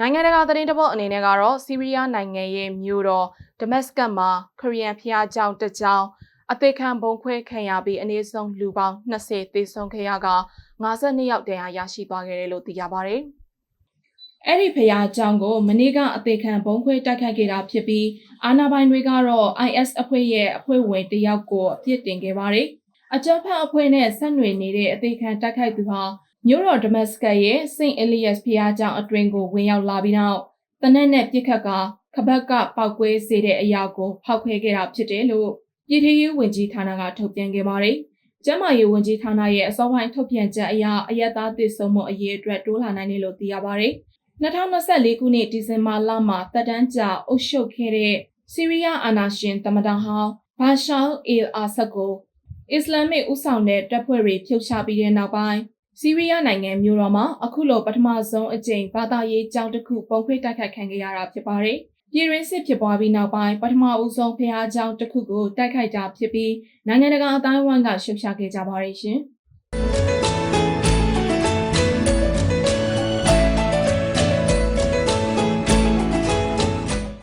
နိုင်ငံတကာသတင်းတပုတ်အနေနဲ့ကတော့ဆီးရီးယားနိုင်ငံရဲ့မြို့တော်ဒမတ်စကတ်မှာခရီးယန်ဖျားကြောင်တစ်ကြောင်အသေးခံဘုံခွဲခံရပြီးအနည်းဆုံးလူပေါင်း20သေဆုံးခဲ့ရက52ယောက်တရားရရှိသွားခဲ့တယ်လို့သိရပါတယ်။အဲ့ဒီဖျားကြောင်ကိုမနေ့ကအသေးခံဘုံခွဲတိုက်ခိုက်ခဲ့တာဖြစ်ပြီးအာနာပိုင်တွေကတော့ IS အဖွဲ့ရဲ့အဖွဲ့ဝင်တယောက်ကိုအပြစ်တင်ခဲ့ပါတယ်။အကြမ်းဖက်အဖွဲ့နဲ့ဆက်နွယ်နေတဲ့အသေးခံတိုက်ခိုက်သူဟာ မြို့တော်ဒမတ်စကတ်ရဲ့စိန့်အလီယက်ဖျားကြောင်အတွင်ကိုဝင်ရောက်လာပြီးနောက်တနက်နဲ့ပြစ်ခတ်ကခဘက်ကပောက်ကွဲစေတဲ့အရာကိုဖောက်ခွဲခဲ့တာဖြစ်တယ်လို့ပြည်ထရေးဝန်ကြီးဌာနကထုတ်ပြန်ခဲ့ပါတယ်။ကျန်းမာရေးဝန်ကြီးဌာနရဲ့အစောပိုင်းထုတ်ပြန်ချက်အရအယက်သားသစ်ဆုံးမှုအရေးအတွက်တိုးလာနိုင်တယ်လို့သိရပါတယ်။2024ခုနှစ်ဒီဇင်ဘာလမှာတက်တန်းကြာအုပ်ချုပ်ခဲ့တဲ့ဆီးရီးယားအာဏာရှင်တမန်တော်ဟောင်းဘာရှာအီအာဆတ်ကိုအစ္စလာမစ်ဥဆောင်တဲ့တပ်ဖွဲ့တွေဖြုတ်ချပြီးတဲ့နောက်ပိုင်း ဆီးရီးယားနိုင်ငံမြို့တော်မှာအခုလိုပထမဆုံးအကြိမ်ဘာသာရေးကြောင်းတစ်ခုပုံခွေတိုက်ခိုက်ခံခဲ့ရတာဖြစ်ပါတယ်။ပြည်ရင်းစစ်ဖြစ်ပွားပြီးနောက်ပိုင်းပထမဦးဆုံးဖျားကြောင်းတစ်ခုကိုတိုက်ခိုက်တာဖြစ်ပြီးနိုင်ငံတကာအတိုင်းအဝိုင်းကရှုတ်ချခဲ့ကြပါတယ်ရှင်။